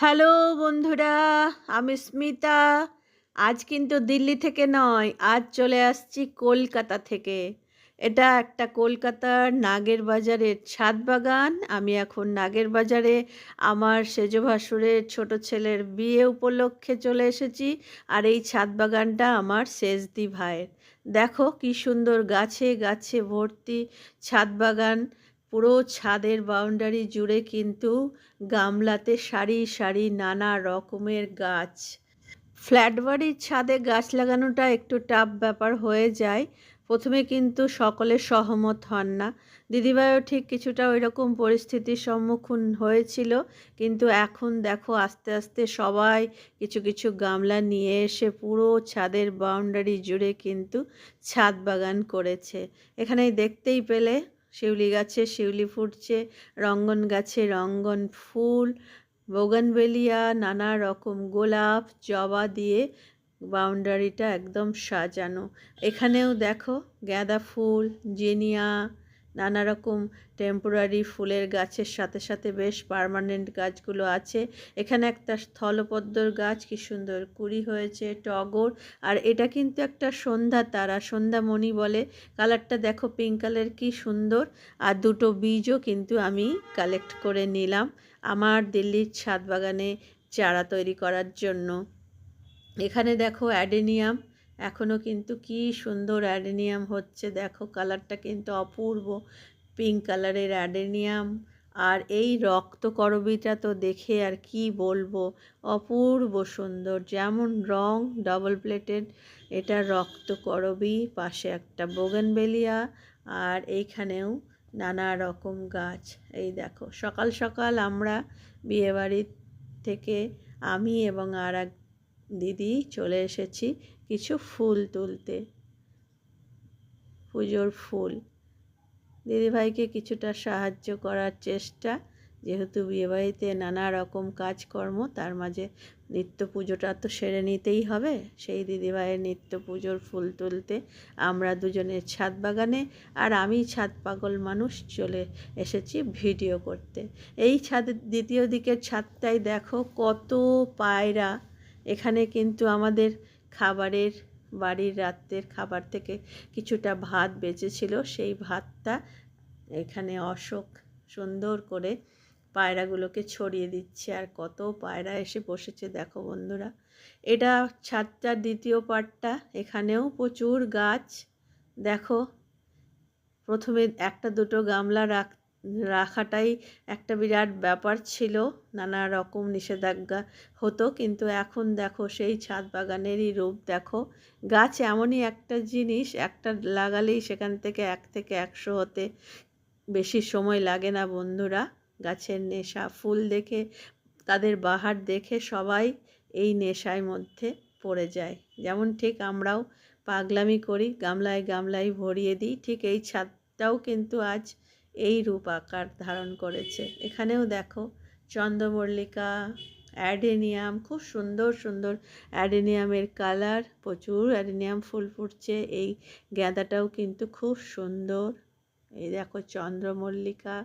Hello বন্ধুরা, আমি স্মিতা। আজ কিন্তু দিল্লি থেকে নয়, আজ চলে আসছি কলকাতা থেকে। এটা একটা কলকাতার নাগের বাজারের ছাদ বাগান। আমি এখন নাগের বাজারে আমার সেজ ভাসুরের ছোট ছেলের বিয়ে উপলক্ষে চলে এসেছি আর এই ছাদ বাগানটা আমার সেজদি ভাইয়ের। দেখো কি সুন্দর গাছে গাছে ভর্তি ছাদ বাগান। পুরো ছাদের বাউন্ডারি জুড়ে কিন্তু গামলাতে সারি সারি নানা রকমের গাছ। ফ্ল্যাট বাড়ির ছাদে গাছ লাগানোটা একটু টাফ ব্যাপার হয়ে যায়। প্রথমে কিন্তু সকলে সহমত হন না। দিদিভাইও ঠিক কিছুটা ওই রকম পরিস্থিতির সম্মুখীন হয়েছিল। কিন্তু এখন দেখো আস্তে আস্তে সবাই কিছু কিছু গামলা নিয়ে এসে পুরো ছাদের বাউন্ডারি জুড়ে কিন্তু ছাদ বাগান করেছে। এখানে দেখতেই পেলে। শিউলি গাছে শিউলি ফুটছে, রঙ্গন গাছে রঙ্গন ফুল, বোগানবেলিয়া নানা রকম গোলাপ জবা দিয়ে বাউন্ডারিটা একদম সাজানো। এখানেও দেখো, গাঁদা ফুল, জিনিয়া নানা রকম টেম্পোরারি ফুলের গাছের সাথে সাথে বেশ পার্মানেন্ট গাছগুলো আছে। এখানে একটা স্থলপদ্মর গাছ, কি সুন্দর কুড়ি হয়েছে, টগর। আর এটা কিন্তু একটা সন্ধ্যা তারা, সন্ধ্যামণি বলে। কালারটা দেখো পিঙ্ক কালার, কি সুন্দর। আর দুটো বীজও কিন্তু আমি কালেক্ট করে নিলাম আমার দিল্লির ছাদ বাগানে চারা তৈরি করার জন্য। এখানে দেখো অ্যাডেনিয়াম এখনও কিন্তু কি সুন্দর অ্যাডেনিয়াম হচ্ছে। দেখো কালারটা কিন্তু অপূর্ব। পিঙ্ক কালারের অ্যাডেনিয়াম। আর এই রক্ত করবিটা তো দেখে আর কি বলব? অপূর্ব সুন্দর। যেমন রং ডবল প্লেটেড এটা রক্ত করবি, পাশে একটা বোগেনবেলিয়া আর এইখানেও নানা রকম গাছ। এই দেখো, সকাল সকাল আমরা বিয়েবাড়ির থেকে আমি এবং আর এক দিদি চলে এসেছি কিছু ফুল তুলতে। পুজোর ফুল। দিদিভাইকে কিছুটা সাহায্য করার চেষ্টা। যেহেতু বিয়েবাড়িতে নানা রকম কাজকর্ম, তার মাঝে নিত্য পুজোটা তো সেরে নিতেই হবে। সেই দিদিভাইয়ের নিত্য পুজোর ফুল তুলতে আমরা দুজনের ছাদ বাগানে আর আমি ছাদ পাগল মানুষ চলে এসেছি ভিডিও করতে। এই ছাদের দ্বিতীয় দিকের ছাদটাই দেখো কত পায়রা। এখানে কিন্তু আমাদের খাবারের, বাড়ির রাত্রের খাবার থেকে কিছুটা ভাত বেঁচেছিল। সেই ভাতটা এখানে অশোক সুন্দর করে পায়রাগুলোকে ছড়িয়ে দিচ্ছে আর কত পায়রা এসে বসেছে দেখো বন্ধুরা। এটা ছাদটার দ্বিতীয় পার্টটা, এখানেও প্রচুর গাছ। দেখো, প্রথমে একটা দুটো গামলা রাখ রাখাটাই একটা বিরাট ব্যাপার ছিল। নানা রকম নিষেধাজ্ঞা হতো, কিন্তু এখন দেখো সেই ছাদ বাগানেরই রূপ দেখো। গাছ এমনই একটা জিনিস, একটা লাগালেই সেখান থেকে এক থেকে একশো হতে বেশি সময় লাগে না বন্ধুরা। গাছের নেশা, ফুল দেখে, তাদের বাহার দেখে সবাই এই নেশায় মধ্যে পড়ে যায়। যেমন ঠিক আমরাও পাগলামি করি, গামলায় গামলায় ভরিয়ে দিই, ঠিক এই ছাদটাও কিন্তু আজ এই রূপ আকার ধারণ করেছে। এখানেও দেখো, চন্দ্রমল্লিকা, অ্যাডেনিয়াম, খুব সুন্দর সুন্দর অ্যাডেনিয়ামের কালার, প্রচুর অ্যাডেনিয়াম ফুল ফুটছে। এই গাঁদাটাও কিন্তু খুব সুন্দর। এই দেখো, চন্দ্রমল্লিকা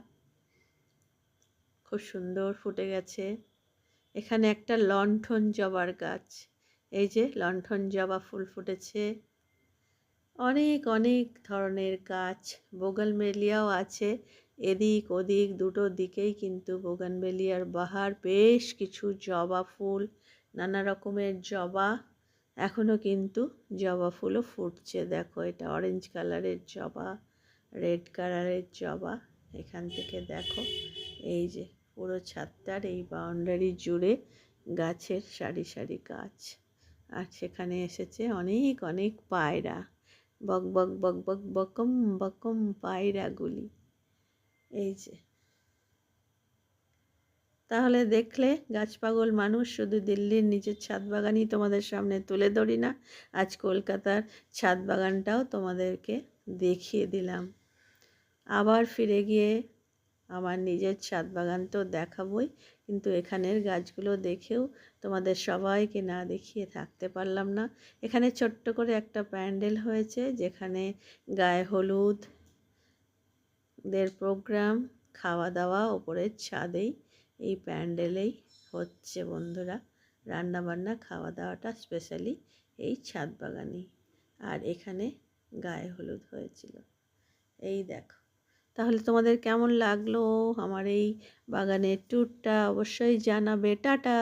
খুব সুন্দর ফুটে গেছে। এখানে একটা লণ্ঠন জবার গাছ। এই যে লণ্ঠন জবা ফুল ফুটেছে। অনেক অনেক ধরনের গাছ। বোগানবেলিয়াও আছে। এদিক ওদিক দুটো দিকেই কিন্তু বোগানবেলিয়ার বাহার। বেশ কিছু জবা ফুল, নানা রকমের জবা। এখনও কিন্তু জবা ফুলও ফুটছে। দেখো এটা অরেঞ্জ কালারের জবা রেড কালারের জবা। এখান থেকে দেখো এই যে পুরো ছাদটার এই বাউন্ডারি জুড়ে গাছের সারি সারি গাছ। আর সেখানে এসেছে অনেক অনেক পায়রা। বক বক বক বক, বকম বকম পায়রাগুলি এই যে। তাহলে দেখলে গাছপাগল মানুষ শুধু দিল্লির নিজের ছাদ বাগানই তোমাদের সামনে তুলে ধরি না, আজ কলকাতার ছাদ বাগানটাও তোমাদেরকে দেখিয়ে দিলাম। আবার ফিরে গিয়ে আমার নিজের ছাদ বাগান তো দেখাবই। কিন্তু এখানের গাছগুলো দেখেও তোমাদের সবাইকে না দেখিয়ে থাকতে পারলাম না। এখানে ছোট্ট করে একটা প্যান্ডেল হয়েছে, যেখানে গায়ে হলুদ দের প্রোগ্রাম, খাওয়া দাওয়া, ওপরের ছাদেই এই প্যান্ডেলেই হচ্ছে বন্ধুরা। রান্না বান্না, খাওয়া দাওয়াটা স্পেশালি এই ছাদ বাগানেই। আর এখানে গায়ে হলুদ হয়েছিল। এই দেখো। তাহলে তোমাদের কেমন লাগল? আমার এই বাগানের ট্যুরটা অবশ্যই জানাবে। টাটা!